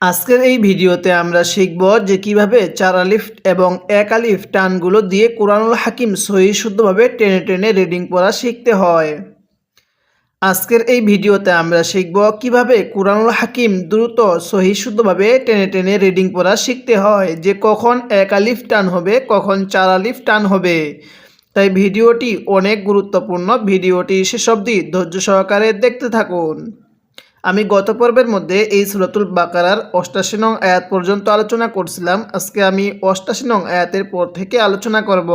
আজকের এই ভিডিওতে আমরা শিখব যে কীভাবে চার আলিফ এবং এক আলিফ টানগুলো দিয়ে কোরআনুল হাকিম সহি শুদ্ধভাবে টেনে টেনে রিডিং পড়া শিখতে হয়। আজকের এই ভিডিওতে আমরা শিখব কীভাবে কোরআনুল হাকিম দ্রুত সহি শুদ্ধভাবে টেনে টেনে রিডিং পড়া শিখতে হয়, যে কখন এক আলিফ টান হবে, কখন চার আলিফ টান হবে। তাই ভিডিওটি অনেক গুরুত্বপূর্ণ, ভিডিওটি শেষ অবধি ধৈর্য সহকারে দেখতে থাকুন। আমি গত পর্বের মধ্যে এই সুরাতুল বাকারার অষ্টাশি নং আয়াত পর্যন্ত আলোচনা করছিলাম। আজকে আমি অষ্টাশি নং আয়াতের পর থেকে আলোচনা করব।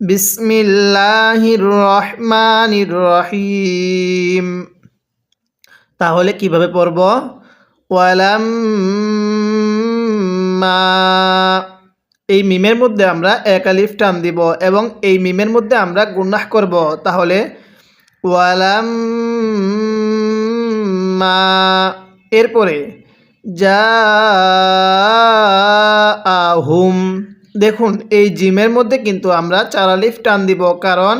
বিসমিল্লাহির রহমানির রহিম। তাহলে কীভাবে পড়ব? ওয়ালাম এই মিমের মধ্যে আমরা এক আলিফ টান দিব এবং এই মিমের মধ্যে আমরা গুনাহ করব। তাহলে ওয়ালাম মা। এরপরে, যা আহুম। দেখুন, এই জিমের মধ্যে কিন্তু আমরা চারালিফ টান দিব, কারণ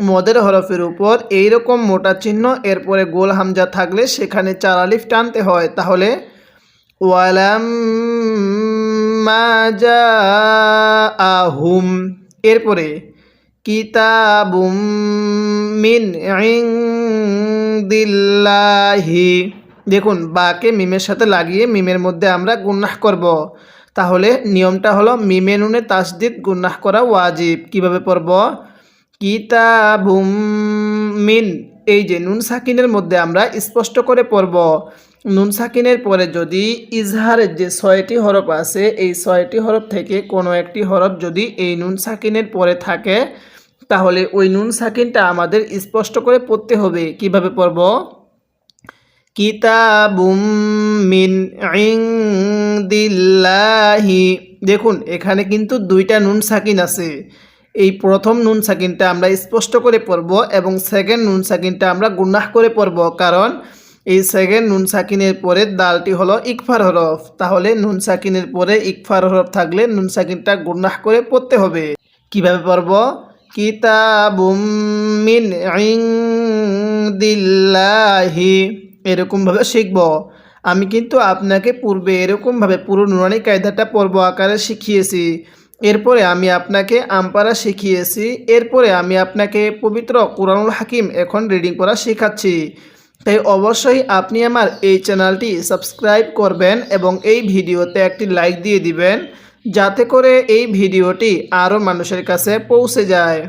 মদের হরফের উপর এই রকম মোটা চিহ্ন, এরপরে গোল হামজা থাকলে সেখানে চারালিফ টানতে হয়। তাহলে, ওয়ালাম আহুম। এরপরে কিতাবুম মিন দিল্লাহি দেখুন, বাকে মিমের সাথে লাগিয়ে মিমের মধ্যে আমরা গুন্নাহ করব। তাহলে নিয়মটা হলো মিমে নুনে তাসদিদ গুন্নাহ করা ওয়াজিব। কীভাবে পড়ব? কিতাবুম মিন, এই যে নুন সাকিনের মধ্যে আমরা স্পষ্ট করে পড়ব। নুন সাকিনের পরে যদি ইজহারের যে ছয়টি হরফ আছে, এই ছয়টি হরফ থেকে কোনো একটি হরফ যদি এই নুন সাকিনের পরে থাকে, তাহলে ওই নুন সাকিনটা আমাদের স্পষ্ট করে পড়তে হবে। কীভাবে পড়ব? কিতাবুম মিন দিল্লাহি দেখুন, এখানে কিন্তু দুইটা নুন সাকিন আছে। এই প্রথম নুন সাকিনটা আমরা স্পষ্ট করে পড়ব এবং সেকেন্ড নুন সাকিনটা আমরা গুনাহ করে পড়ব। কারণ এই সেকেন্ড নুন সাকিনের পরে দালটি হলো ইকফার হরফ। তাহলে নুন সাকিনের পরে ইকফার হরফ থাকলে নুন সাকিনটা গুনাহ করে পড়তে হবে। কীভাবে পড়ব? কিতাবুম মিন দিল্লাহি এরকমভাবে শিখব। আমি কিন্তু আপনাকে পূর্বে এরকমভাবে পুরো নুরানি কায়দাটা পর্ব আকারে শিখিয়েছি। এরপরে আমি আপনাকে আমপারা শিখিয়েছি। এরপরে আমি আপনাকে পবিত্র কোরআনুল হাকিম এখন রিডিং করা শেখাচ্ছি। তাই অবশ্যই আপনি আমার এই চ্যানেলটি সাবস্ক্রাইব করবেন এবং এই ভিডিওতে একটি লাইক দিয়ে দিবেন, যাতে করে এই ভিডিওটি আরও মানুষের কাছে পৌঁছে যায়।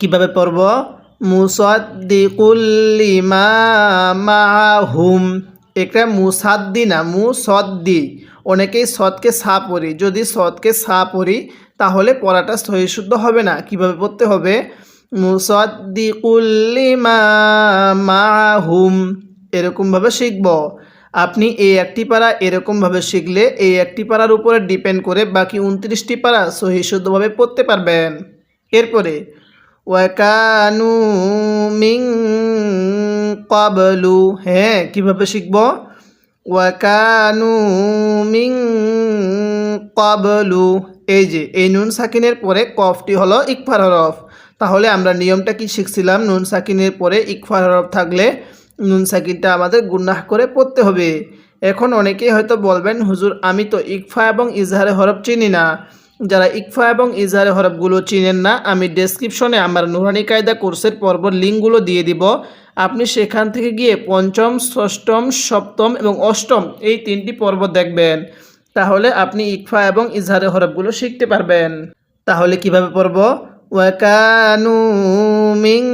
কীভাবে পড়ব? মুসাদ্দিকুল্লিমা মাহুম। এটা মুসাদ্দি না মুসদ্দি। অনেকেই সৎকে সা পড়ি। যদি সৎকে সা পড়ি, তাহলে পড়াটা সহিশুদ্ধ হবে না। কীভাবে পড়তে হবে? মুসাদ্দিকুল্লিমা মাহুম এরকমভাবে শিখব। আপনি এই একটি পাড়া এরকমভাবে শিখলে এই একটি পাড়ার উপরে ডিপেন্ড করে বাকি উনত্রিশটি পাড়া সহিশুদ্ধভাবে পড়তে পারবেন। এরপরে, ওয়াকানু মিং কাবলু হ্যাঁ কীভাবে শিখব? ওয়াকানু মিং কাবলু এই যে, এই নুন সাকিনের পরে কফটি হলো ইকফার হরফ। তাহলে আমরা নিয়মটা কি শিখছিলাম? নুন সাকিনের পরে ইকফার হরফ থাকলে নুন সাকিনটা আমাদের গুন্নাহ করে পড়তে হবে। এখন অনেকেই হয়তো বলবেন, হুজুর, আমি তো ইকফা এবং ইজহারে হরফ চিনি না। যারা ইকফা এবং ইজহারে হরফগুলো চিনেন না, আমি ডেসক্রিপশনে আমার নুরানি কায়দা কোর্সের পর্ব লিঙ্কগুলো দিয়ে দিব। আপনি সেখান থেকে গিয়ে পঞ্চম, ষষ্ঠম, সপ্তম এবং অষ্টম এই তিনটি পর্ব দেখবেন। তাহলে আপনি ইকফা এবং ইজহারে হরফগুলো শিখতে পারবেন। তাহলে কীভাবে পড়ব? ওয়াকানু মিং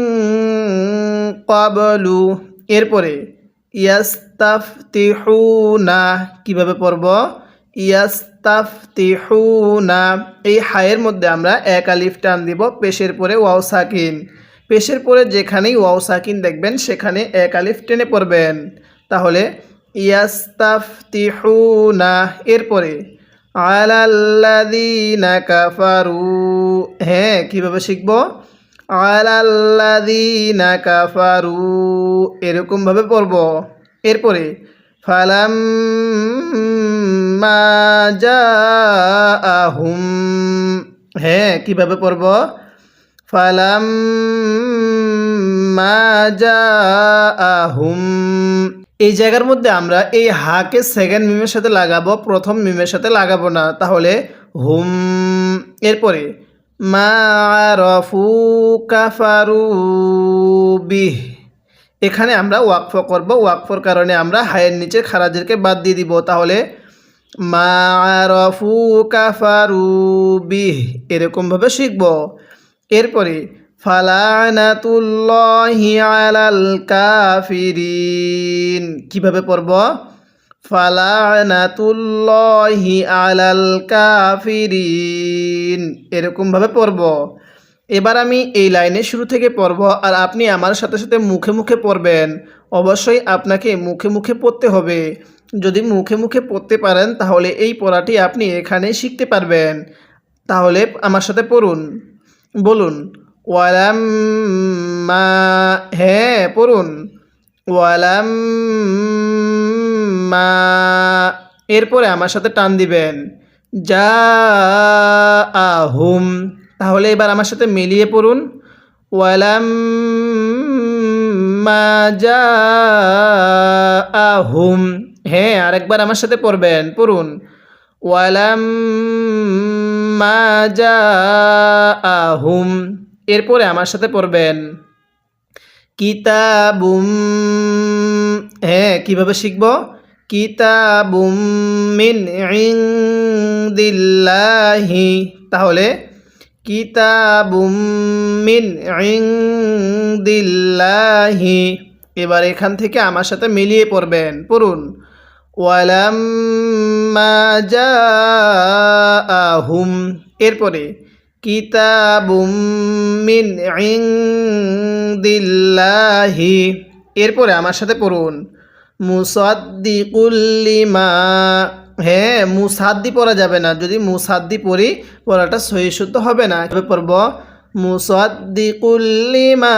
কাবলু এরপরে, ইয়াস্তাফতিহুনা, কীভাবে পড়ব? ইয়াস্তাফতিহুনা, এই হায়ের মধ্যে আমরা এক আলিফ টান দিব, পেশের পরে ওয়াও সাকিন। পেশের পরে যেখানেই ওয়াও সাকিন দেখবেন, সেখানে এক আলিফ টেনে পড়বেন। তাহলে, ইয়াস্তাফতিহুনা, এরপরে, আলাল্লাযীনা কাফারু। হ্যাঁ কীভাবে শিখব? আলাল্লাযীনা কাফারু। এরকমভাবে পড়ব। এরপরে ফালাম আহুম হ্যাঁ কীভাবে পড়ব? ফালাম আহুম এই জায়গার মধ্যে আমরা এই হাকে সেকেন্ড মিমের সাথে লাগাবো, প্রথম মিমের সাথে লাগাবো না। তাহলে হুম, এরপরে মারফু কাফারু বিহ। এখানে আমরা ওয়াকফ করব। ওয়াকফর কারণে আমরা হায়ের নিচে খারাজেরকে বাদ দিয়ে দিব। তাহলে মারফু কাফারু বিহ। এরকমভাবে শিখব। এরপরে, ফালানাতুল্লাহি আলাল কাফিরিন। কীভাবে পড়ব? ফালানাতুল্লাহি আলাল কাফিরিন। এরকমভাবে পড়ব। এবার আমি এই লাইনের শুরু থেকে পড়ব আর আপনি আমার সাথে সাথে মুখে মুখে পড়বেন। অবশ্যই আপনাকে মুখে মুখে পড়তে হবে। যদি মুখে মুখে পড়তে পারেন তাহলে এই পড়াটি আপনি এখানে শিখতে পারবেন। তাহলে আমার সাথে পড়ুন। বলুন ওয়ালাম মা হ্যাঁ পড়ুন। ওয়ালাম মা। এরপরে আমার সাথে টান দিবেন। যা আহুম তাহলে এবার আমার সাথে মিলিয়ে পড়ুন। ওয়ালাম মা যা আহুম হ্যাঁ আরেকবার আমার সাথে পড়বেন, পড়ুন। ওয়ালাম মা যা আহুম এরপরে আমার সাথে পড়বেন। কিতাবুম। হ্যাঁ কীভাবে শিখব? কিতাবুম তাহলে, কিতাবুম মিন এবার এখান থেকে আমার সাথে মিলিয়ে পড়বেন, পড়ুন। ওয়ালাম এরপরে, কিতাবুম মিন এরপরে আমার সাথে পড়ুন। মুসাদ্দিকুল্লিমা হ্যাঁ মুসাদ্দি পড়া যাবে না। যদি মুসাদ্দি পড়ি, পড়াটা সহি শুদ্ধ হবে না। এভাবে পড়ব মুসাদ্দিকুল্লিমা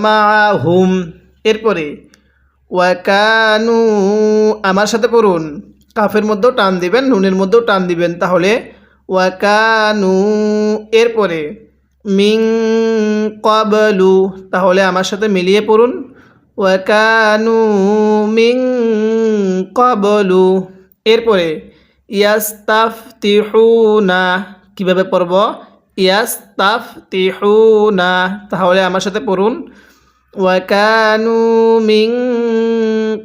মাহুম এরপরে, ওয়াকানু, আমার সাথে পড়ুন। কাফের মধ্যেও টান দিবেন, নুনের মধ্যেও টান দিবেন। তাহলে, ওয়াকানু, এরপরে মিং কবলু। তাহলে আমার সাথে মিলিয়ে পড়ুন। ওয়াকানু মিং কবলু। এরপরে, ইয়াস্তাফতিহুনা, কীভাবে পড়ব? ইয়াস্তাফতিহুনা, তাহলে আমার সাথে পড়ুন। ওয়াকানু মিং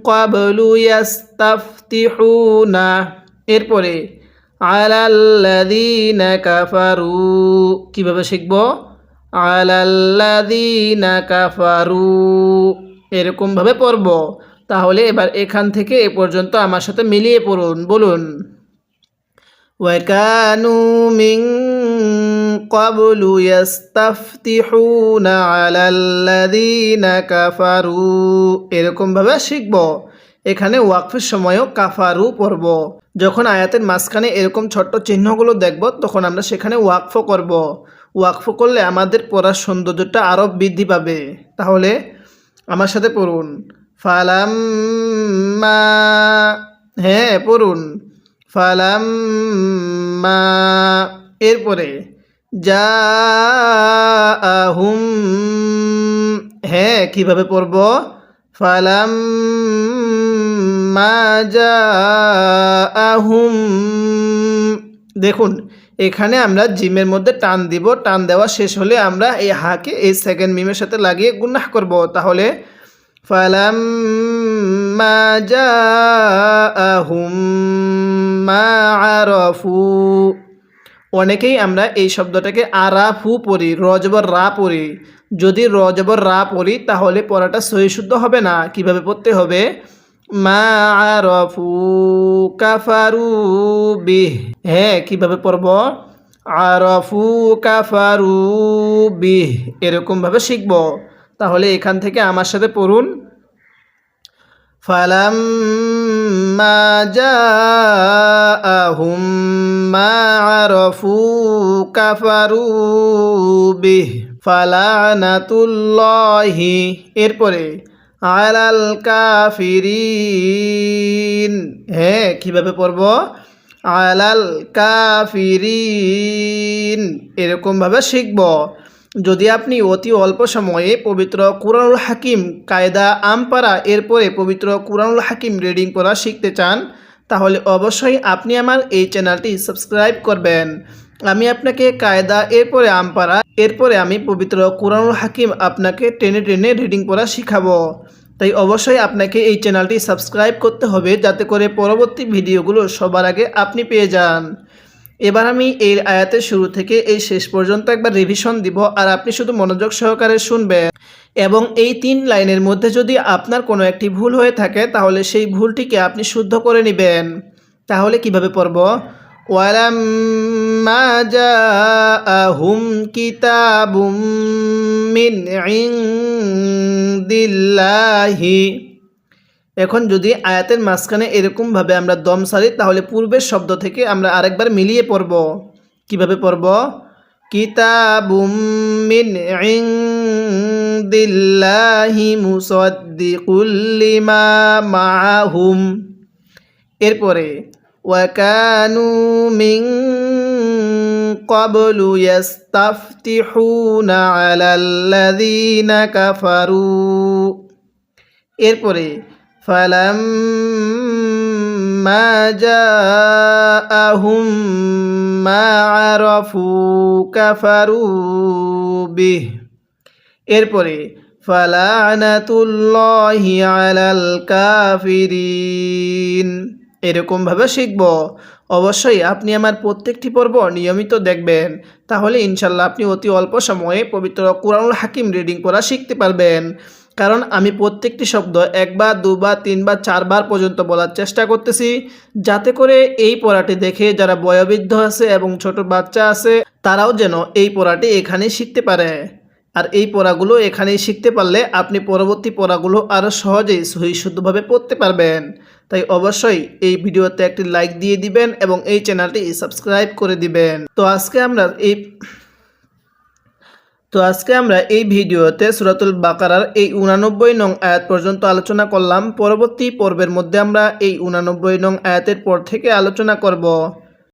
কবলু ইয়াস্তাফতিহুনা। এরপরে, আলাল্লাযীনা কাফারু, কীভাবে শিখব? আলাল্লাযীনা কাফারু। এরকমভাবে পড়ব তাহলে এবার এখান থেকে এ পর্যন্ত আমার সাথে মিলিয়ে পড়ুন বলুন وكانوا من قبل يستفتحون على الذين كفروا এরকমভাবে শিখব এখানে ওয়াকফের সময়ও কাফারু পড়ব যখন আয়াতের মাঝখানে এরকম ছোট্ট চিহ্নগুলো দেখব তখন আমরা সেখানে ওয়াকফ করব ওয়াকফ করলে আমাদের পড়ার সৌন্দর্যটা আরও বৃদ্ধি পাবে তাহলে আমার সাথে পড়ুন। ফালাম্মা হ্যাঁ পড়ুন। ফালাম্মা, এরপরে যা আহুম হ্যাঁ কীভাবে পড়ব? ফালাম্মা যা আহুম দেখুন এখানে আমরা জিমের মধ্যে টান দিব। টান দেওয়া শেষ হলে আমরা এই হাকে এই সেকেন্ড মিমের সাথে লাগিয়ে গুনাহ করব। তাহলে, ফালাম্মা জাআহুম মা আরাফু। অনেকেই আমরা এই শব্দটাকে আরাফু পড়ি রজবর রা পড়ি। যদি রজবর রা পড়ি, তাহলে পড়াটা সহি শুদ্ধ হবে না। কীভাবে পড়তে হবে? মা আরাফু কাফারু বিহ। হ্যাঁ কীভাবে পড়ব? আরাফু কাফারু বিহ। এরকমভাবে শিখব। তাহলে এখান থেকে আমার সাথে পড়ুন। ফালাম্মা জাআহুম মা আরাফু কাফারু বিহ। ফালানাতুল্লাহি। এরপরে আলাল কাফিরিন। হ্যাঁ কীভাবে পড়ব? আলাল কাফিরিন। এরকমভাবে শিখব। যদি আপনি অতি অল্প সময়ে পবিত্র কুরআনুল হাকিম, কায়দা আমপারা এরপরে পবিত্র কুরআনুল হাকিম রিডিং করা শিখতে চান তাহলে অবশ্যই আপনি আমার এই চ্যানেলটি সাবস্ক্রাইব করবেন। আমি আপনাকে কায়দা, এরপরে আমপারা এরপরে আমি পবিত্র কুরআনুল হাকিম আপনাকে টেনে টেনে রিডিং পড়া শিখাবো। তাই অবশ্যই আপনাকে এই চ্যানেলটি সাবস্ক্রাইব করতে হবে যাতে করে পরবর্তী ভিডিওগুলো সবার আগে আপনি পেয়ে যান। এবার আমি এই আয়াতের শুরু থেকে এই শেষ পর্যন্ত একবার রিভিশন দিব আর আপনি শুধু মনোযোগ সহকারে শুনবেন। এবং এই তিন লাইনের মধ্যে যদি আপনার কোনো একটি ভুল হয়ে থাকে, তাহলে সেই ভুলটিকে আপনি শুদ্ধ করে নেবেন। তাহলে কীভাবে পড়ব? ওয়ালাম্মা জাআহুম এখন যদি আয়াতের মাঝখানে এরকমভাবে আমরা দম সারি, তাহলে পূর্বের শব্দ থেকে আমরা আরেকবার মিলিয়ে পড়ব। কীভাবে পড়ব? কিতাবুম মিন ইনদিল্লাহি মুসাদ্দিকুল লিমা মাআহুম এরপরে ওয়াকানু মিন قبل يستفتحون على الذين كفروا এরপরে فلما جاءهم ما عرفوا كفروا به এরপরে ফালানাতুল্লাহি আলাল কাফিরিন এরকমভাবে শিখব অবশ্যই আপনি আমার প্রত্যেকটি পর্ব নিয়মিত দেখবেন তাহলে ইনশাল্লাহ আপনি অতি অল্প সময়ে পবিত্র কোরআনুল হাকিম রিডিং করা শিখতে পারবেন কারণ আমি প্রত্যেকটি শব্দ একবার, দুবার, তিনবার, চারবার পর্যন্ত বলার চেষ্টা করতেছি, যাতে করে এই পড়াটি দেখে যারা বয়োবৃদ্ধ আছে এবং ছোট বাচ্চা আছে, তারাও যেন এই পড়াটি এখানেই শিখতে পারে। আর এই পড়াগুলো এখানেই শিখতে পারলে আপনি পরবর্তী পড়াগুলো আরও সহজেই সহি শুদ্ধভাবে পড়তে পারবেন। তাই অবশ্যই এই ভিডিওতে একটি লাইক দিয়ে দিবেন এবং এই চ্যানেলটি সাবস্ক্রাইব করে দিবেন। তো আজকে আমরা এই তো আজকে আমরা এই ভিডিওতে সুরাতুল বাকারার এই উনানব্বই নং আয়াত পর্যন্ত আলোচনা করলাম। পরবর্তী পর্বের মধ্যে আমরা এই উনানব্বই নং আয়াতের পর থেকে আলোচনা করব।